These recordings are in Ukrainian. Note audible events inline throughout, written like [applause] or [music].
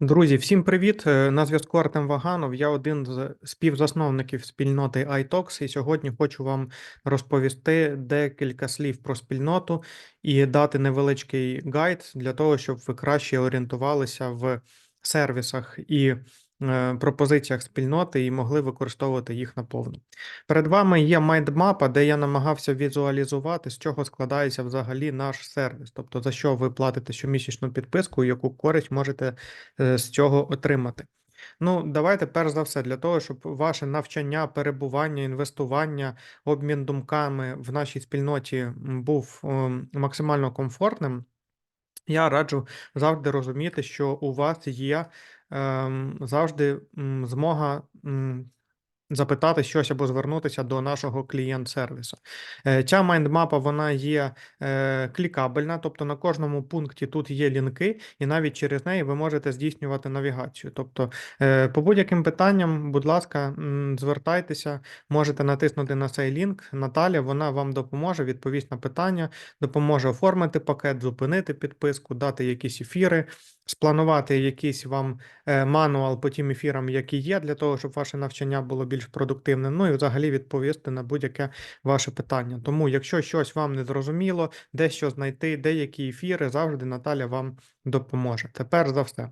Друзі, всім привіт! Е, На зв'язку Артем Ваганов. Я один з співзасновників спільноти iTalks, і сьогодні хочу вам розповісти декілька слів про спільноту і дати невеличкий гайд для того, щоб ви краще орієнтувалися в сервісах і пропозиціях спільноти і могли використовувати їх наповну. Перед вами є майндмапа, де я намагався візуалізувати, з чого складається взагалі наш сервіс, тобто за що ви платите щомісячну підписку, яку користь можете е, з цього отримати. Ну, давайте перш за все, для того, щоб ваше навчання, перебування, інвестування, обмін думками в нашій спільноті був максимально комфортним. Я раджу завжди розуміти, що у вас є завжди змога запитати щось або звернутися до нашого клієнт-сервісу. Е, Ця майндмапа вона є е, клікабельна, тобто на кожному пункті тут є лінки, і навіть через неї ви можете здійснювати навігацію. Тобто, е, по будь-яким питанням, будь ласка, звертайтеся, можете натиснути на цей лінк. Наталя вона вам допоможе, відповість на питання, допоможе оформити пакет, зупинити підписку, дати якісь ефіри, спланувати якийсь вам е, мануал по тим ефірам, які є, для того, щоб ваше навчання було більш продуктивним. Ну і взагалі відповісти на будь-яке ваше питання. Тому, якщо щось вам не зрозуміло, де що знайти, деякі ефіри, завжди Наталя вам допоможе. Тепер за все.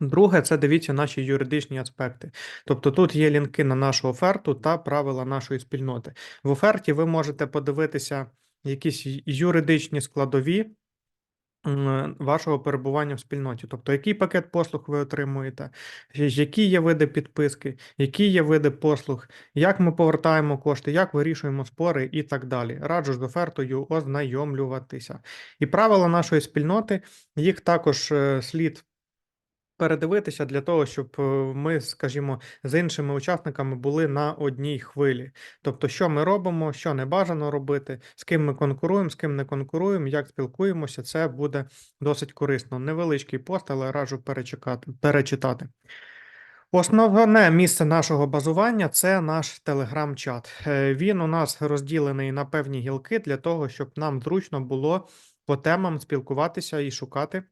Друге, це дивіться наші юридичні аспекти. Тобто тут є лінки на нашу оферту та правила нашої спільноти. В оферті ви можете подивитися якісь юридичні складові вашого перебування в спільноті. Тобто, який пакет послуг ви отримуєте, які є види підписки, які є види послуг, як ми повертаємо кошти, як вирішуємо спори і так далі. Раджу з офертою ознайомлюватися. І правила нашої спільноти, їх також е, слід передивитися для того, щоб е, ми, скажімо, з іншими учасниками були на одній хвилі. Тобто, що ми робимо, що не бажано робити, з ким ми конкуруємо, з ким не конкуруємо, як спілкуємося, це буде досить корисно. Невеличкий пост, але раджу перечекати, перечитати. Основне місце нашого базування це наш телеграм-чат. Е, Він у нас розділений на певні гілки для того, щоб нам зручно було по темам спілкуватися і шукати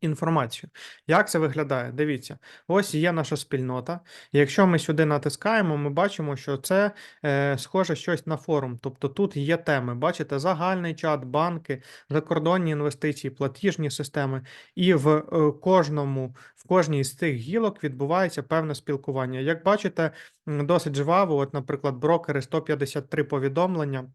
інформацію. Як це виглядає? Дивіться, ось є наша спільнота. Якщо ми сюди натискаємо, ми бачимо, що це е, схоже щось на форум. Тобто тут є теми. Бачите, загальний чат, банки, закордонні інвестиції, платіжні системи. І в е, кожному, в кожній з цих гілок відбувається певне спілкування. Як бачите, досить жваво, от, наприклад, брокери 153 повідомлення.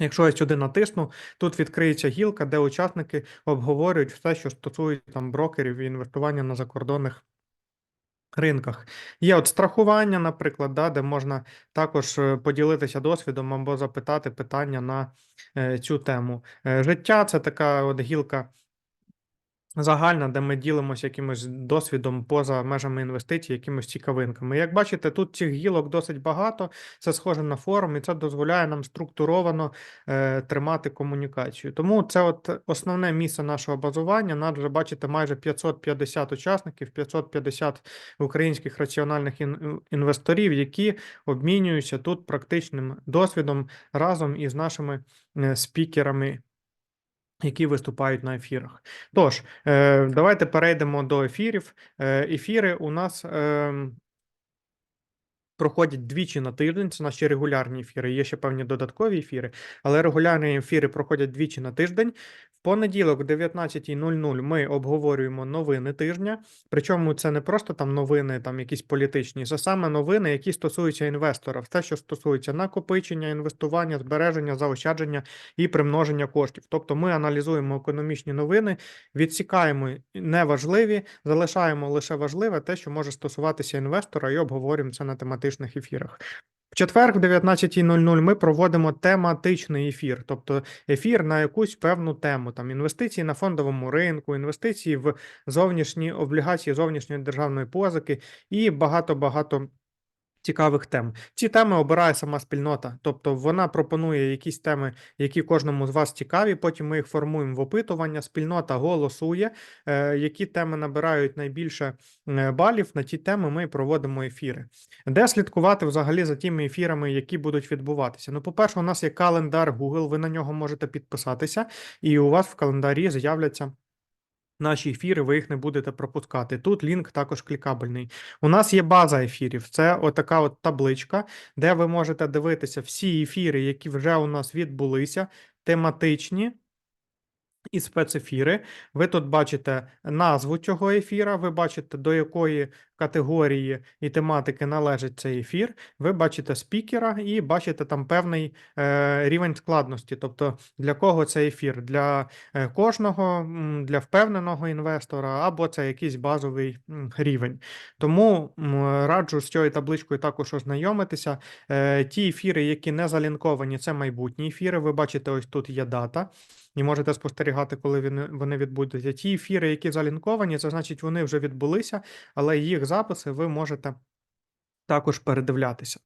Якщо я сюди натисну, тут відкриється гілка, де учасники обговорюють все, що стосується там брокерів і інвестування на закордонних ринках. Є от страхування, наприклад, да, де можна також е, поділитися досвідом або запитати питання на е, цю тему. Е, життя це така от гілка. Загальна, де ми ділимося якимось досвідом поза межами інвестицій, якимось цікавинками. Як бачите, тут цих гілок досить багато, це схоже на форум, і це дозволяє нам структуровано е, тримати комунікацію. Тому це от основне місце нашого базування. Нас вже бачите майже 550 учасників, 550 українських раціональних інвесторів, які обмінюються тут практичним досвідом разом із нашими е, спікерами які виступають на ефірах. Тож, е, давайте перейдемо до ефірів. Е, ефіри у нас е, проходять двічі на тиждень. Це наші регулярні ефіри. Є ще певні додаткові ефіри, але регулярні ефіри проходять двічі на тиждень. Понеділок, о 19.00 ми обговорюємо новини тижня. Причому це не просто там новини, там якісь політичні, це саме новини, які стосуються інвестора, все, що стосується накопичення, інвестування, збереження, заощадження і примноження коштів. Тобто ми аналізуємо економічні новини, відсікаємо неважливі, залишаємо лише важливе, те, що може стосуватися інвестора, і обговорюємо це на тематичних ефірах. В четвер, в 19.00 ми проводимо тематичний ефір, тобто ефір на якусь певну тему, там інвестиції на фондовому ринку, інвестиції в зовнішні облігації зовнішньої державної позики і багато-багато цікавих тем. Ці теми обирає сама спільнота, тобто вона пропонує якісь теми, які кожному з вас цікаві. Потім ми їх формуємо в опитування. Спільнота голосує, е, які теми набирають найбільше е, балів. На ті теми ми проводимо ефіри. Де слідкувати взагалі за тими ефірами, які будуть відбуватися? Ну, по-перше, у нас є календар Google, ви на нього можете підписатися, і у вас в календарі з'являться. Наші ефіри, ви їх не будете пропускати. Тут лінк також клікабельний. У нас є база ефірів. Це отака от табличка, де ви можете дивитися всі ефіри, які вже у нас відбулися, тематичні. І спецефіри. Ви тут бачите назву цього ефіра, ви бачите, до якої категорії і тематики належить цей ефір. Ви бачите спікера і бачите там певний е, рівень складності. Тобто для кого це ефір? Для е, кожного, для впевненого інвестора, або це якийсь базовий рівень. Тому раджу з цією табличкою також ознайомитися. Е, ті ефіри, які не залінковані, це майбутні ефіри. Ви бачите, ось тут є дата і можете спостерігати, коли вони відбудуться. Ті ефіри, які залінковані, це значить, вони вже відбулися, але їх записи ви можете також передивлятися.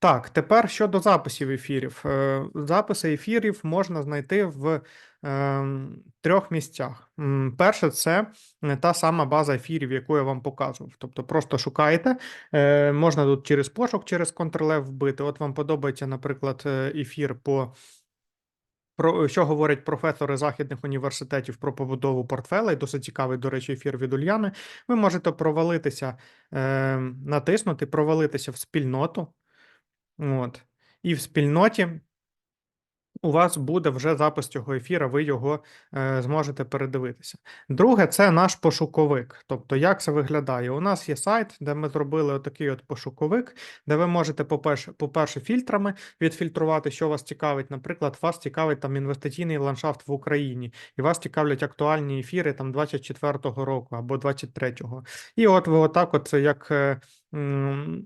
Так, тепер щодо записів ефірів. Е, Записи ефірів можна знайти в ем, трьох місцях. Перше, це е, та сама база ефірів, яку я вам показував. Тобто просто шукаєте, е, можна тут через пошук, через Ctrl-F вбити. От вам подобається, наприклад, ефір по про що говорять професори західних університетів про побудову портфелей. Досить цікавий, до речі, ефір від Ульяни. Ви можете провалитися, е, натиснути, провалитися в спільноту. От. І в спільноті у вас буде вже запис цього ефіра, ви його е, зможете передивитися. Друге, це наш пошуковик. Тобто, як це виглядає? У нас є сайт, де ми зробили отакий от пошуковик, де ви можете, по-перше, фільтрами відфільтрувати, що вас цікавить. Наприклад, вас цікавить там інвестиційний ландшафт в Україні, і вас цікавлять актуальні ефіри там 24-го року або 23-го. І от ви отак, от як.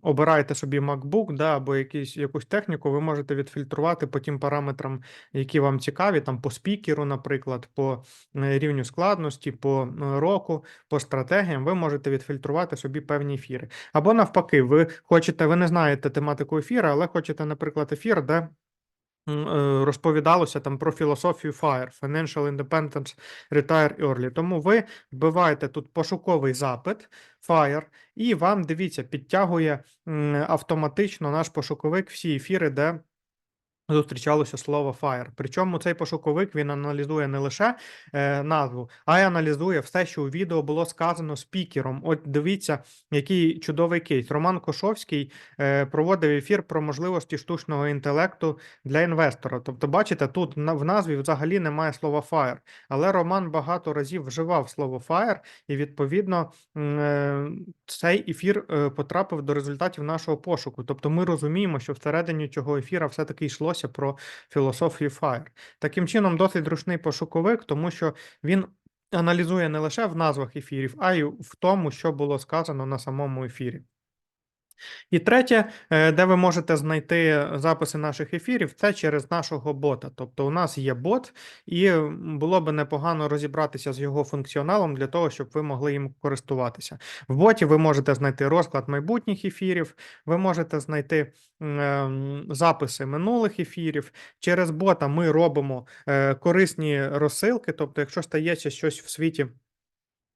Обираєте собі MacBook, да, або якісь, якусь техніку, ви можете відфільтрувати по тим параметрам, які вам цікаві, там по спікеру, наприклад, по е, рівню складності, по е, року, по стратегіям, ви можете відфільтрувати собі певні ефіри. Або навпаки, ви хочете, ви не знаєте тематику ефіра, але хочете, наприклад, ефір, де розповідалося там про філософію FIRE, Financial Independence Retire Early. Тому ви вбиваєте тут пошуковий запит FIRE, і вам, дивіться, підтягує автоматично наш пошуковик всі ефіри, де Зустрічалося слово fire. Причому цей пошуковик він аналізує не лише е, назву, а й аналізує все, що у відео було сказано спікером. От дивіться, який чудовий кейс. Роман Кошовський е, проводив ефір про можливості штучного інтелекту для інвестора. Тобто, бачите, тут в назві взагалі немає слова fire, але Роман багато разів вживав слово fire, і відповідно е, цей ефір е, потрапив до результатів нашого пошуку. Тобто, ми розуміємо, що всередині цього ефіра все-таки йшлося про філософію FIRE. Таким чином, досить зручний пошуковик, тому що він аналізує не лише в назвах ефірів, а й в тому, що було сказано на самому ефірі. І третє, е, де ви можете знайти записи наших ефірів, це через нашого бота. Тобто, у нас є бот, і було би непогано розібратися з його функціоналом для того, щоб ви могли їм користуватися. В боті ви можете знайти розклад майбутніх ефірів, ви можете знайти ем, записи минулих ефірів. Через бота ми робимо е, корисні розсилки. Тобто, якщо стається щось в світі.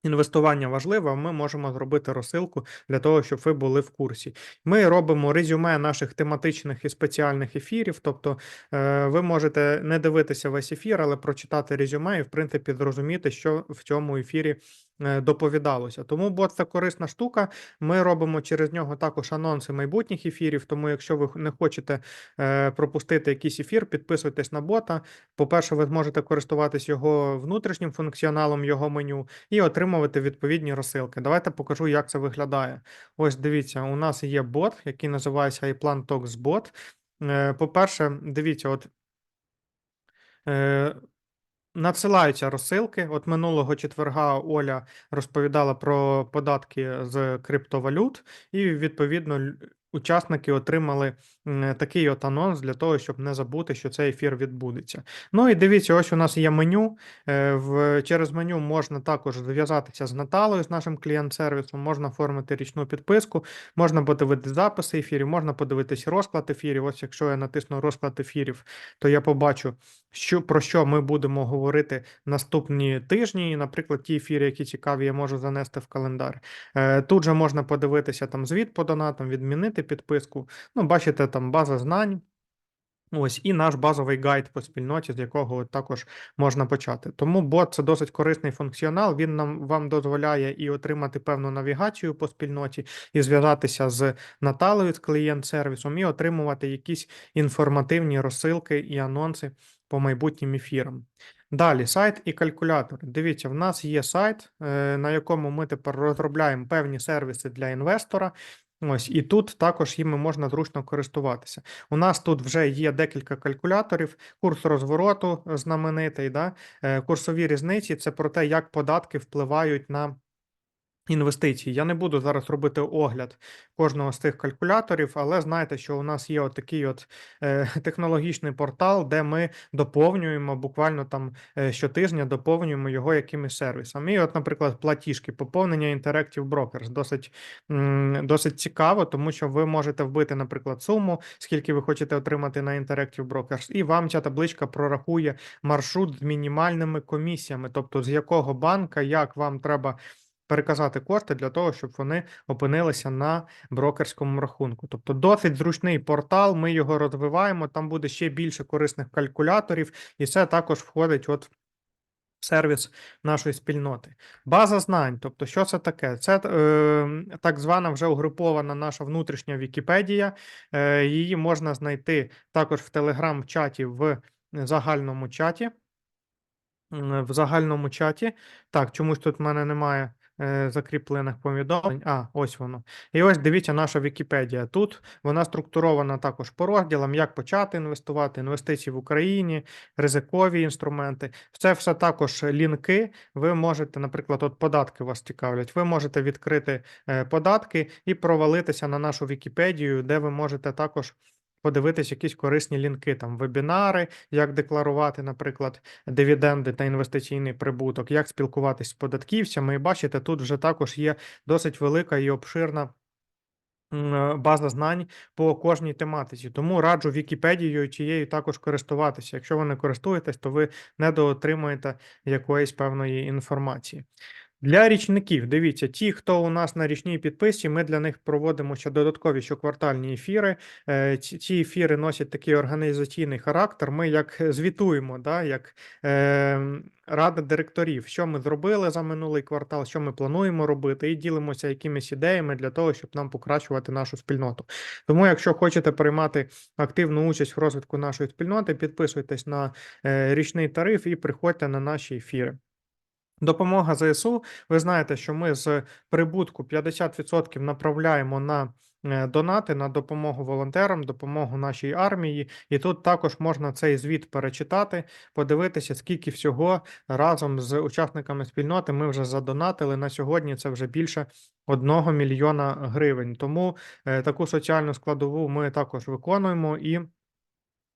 Інвестування важливе, ми можемо зробити розсилку для того, щоб ви були в курсі. Ми робимо резюме наших тематичних і спеціальних ефірів. Тобто е, ви можете не дивитися весь ефір, але прочитати резюме і, в принципі, зрозуміти, що в цьому ефірі доповідалося. Тому бот це корисна штука. Ми робимо через нього також анонси майбутніх ефірів. Тому, якщо ви не хочете е, пропустити якийсь ефір, підписуйтесь на бота. По-перше, ви зможете користуватись його внутрішнім функціоналом, його меню і отримати відповідні розсилки. Давайте покажу, як це виглядає. Ось дивіться, у нас є бот, який називається iPlan Talks Bot. Е, По-перше, дивіться, от. Надсилаються розсилки. От минулого четверга Оля розповідала про податки з криптовалют, і відповідно учасники отримали такий от анонс для того, щоб не забути, що цей ефір відбудеться. Ну і дивіться, ось у нас є меню. Е, через меню можна також зв'язатися з Наталою, з нашим клієнт-сервісом, можна оформити річну підписку, можна подивитися записи ефірів, можна подивитись розклад ефірів. Ось якщо я натисну розклад ефірів, то я побачу, що про що ми будемо говорити наступні тижні. І, наприклад, ті ефіри, які цікаві, я можу занести в календар. Е, Тут же можна подивитися там звіт по донатам, відмінити підписку. Ну, бачите, там база знань. Ось і наш базовий гайд по спільноті, з якого також можна почати. Тому бот це досить корисний функціонал. Він нам вам дозволяє і отримати певну навігацію по спільноті, і зв'язатися з Наталею, з клієнт-сервісом, і отримувати якісь інформативні розсилки і анонси по майбутнім ефірам. Далі сайт і калькулятор. Дивіться, в нас є сайт, е, на якому ми тепер розробляємо певні сервіси для інвестора. Ось і тут також їми можна зручно користуватися. У нас тут вже є декілька калькуляторів, курс розвороту знаменитий, да? е, курсові різниці це про те, як податки впливають на інвестиції. Я не буду зараз робити огляд кожного з цих калькуляторів, але знайте, що у нас є отакий от е, [laughs] технологічний портал, де ми доповнюємо буквально там е, щотижня, доповнюємо його якимись сервісами. І, от, наприклад, платіжки, поповнення Interactive Brokers досить, досить цікаво, тому що ви можете вбити, наприклад, суму, скільки ви хочете отримати на Interactive Brokers, і вам ця табличка прорахує маршрут з мінімальними комісіями, тобто з якого банка, як вам треба переказати кошти для того, щоб вони опинилися на брокерському рахунку. Тобто досить зручний портал, ми його розвиваємо, там буде ще більше корисних калькуляторів, і це також входить от сервіс нашої спільноти. База знань, тобто, що це таке? Це е, так звана вже угрупована наша внутрішня Вікіпедія. Е, Її можна знайти також в телеграм-чаті в загальному чаті. В загальному чаті. Так, чомусь тут в мене немає закріплених повідомлень. А, ось воно. І ось дивіться наша Вікіпедія. Тут вона структурована також по розділам, як почати інвестувати, інвестиції в Україні, ризикові інструменти. Це все також лінки. Ви можете, наприклад, от податки вас цікавлять. Ви можете відкрити е, податки і провалитися на нашу Вікіпедію, де ви можете також. Подивитись якісь корисні лінки, там вебінари, як декларувати, наприклад, дивіденди та інвестиційний прибуток, як спілкуватись з податківцями. І бачите, тут вже також є досить велика і обширна е, база знань по кожній тематиці. Тому раджу Вікіпедією тією також користуватися. Якщо ви не користуєтесь, то ви недоотримуєте якоїсь певної інформації. Для річників, дивіться, ті, хто у нас на річній підписці, ми для них проводимо ще додаткові щоквартальні ефіри. Е, Ці ефіри носять такий організаційний характер. Ми як звітуємо, да, як е, рада директорів, що ми зробили за минулий квартал, що ми плануємо робити, і ділимося якимись ідеями для того, щоб нам покращувати нашу спільноту. Тому, якщо хочете приймати активну участь в розвитку нашої спільноти, підписуйтесь на е, річний тариф і приходьте на наші ефіри. Допомога ЗСУ. Ви знаєте, що ми з прибутку 50% направляємо на е, донати, на допомогу волонтерам, допомогу нашій армії. І тут також можна цей звіт перечитати, подивитися, скільки всього разом з учасниками спільноти ми вже задонатили. На сьогодні це вже більше 1 мільйона гривень. Тому е, таку соціальну складову ми також виконуємо і.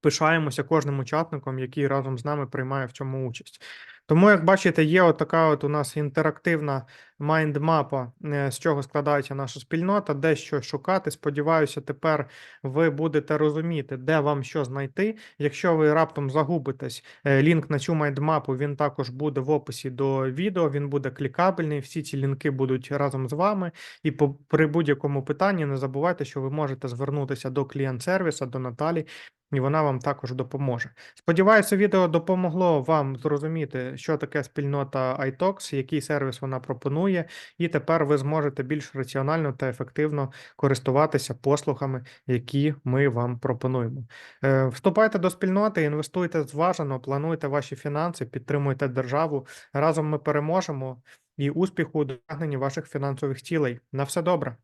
Пишаємося кожним учасником, який разом з нами приймає в цьому участь. Тому, як бачите, є от така от у нас інтерактивна майндмапа, е, з чого складається наша спільнота, де що шукати. Сподіваюся, тепер ви будете розуміти, де вам що знайти. Якщо ви раптом загубитесь, е, лінк на цю майндмапу він також буде в описі до відео, він буде клікабельний. Всі ці лінки будуть разом з вами. І по при будь-якому питанні не забувайте, що ви можете звернутися до клієнт-сервіса, до Наталі. І вона вам також допоможе. Сподіваюся, відео допомогло вам зрозуміти, що таке спільнота iTalks, який сервіс вона пропонує, і тепер ви зможете більш раціонально та ефективно користуватися послугами, які ми вам пропонуємо. Е, Вступайте до спільноти, інвестуйте зважено, плануйте ваші фінанси, підтримуйте державу. Разом ми переможемо і успіху у досягненні ваших фінансових цілей. На все добре.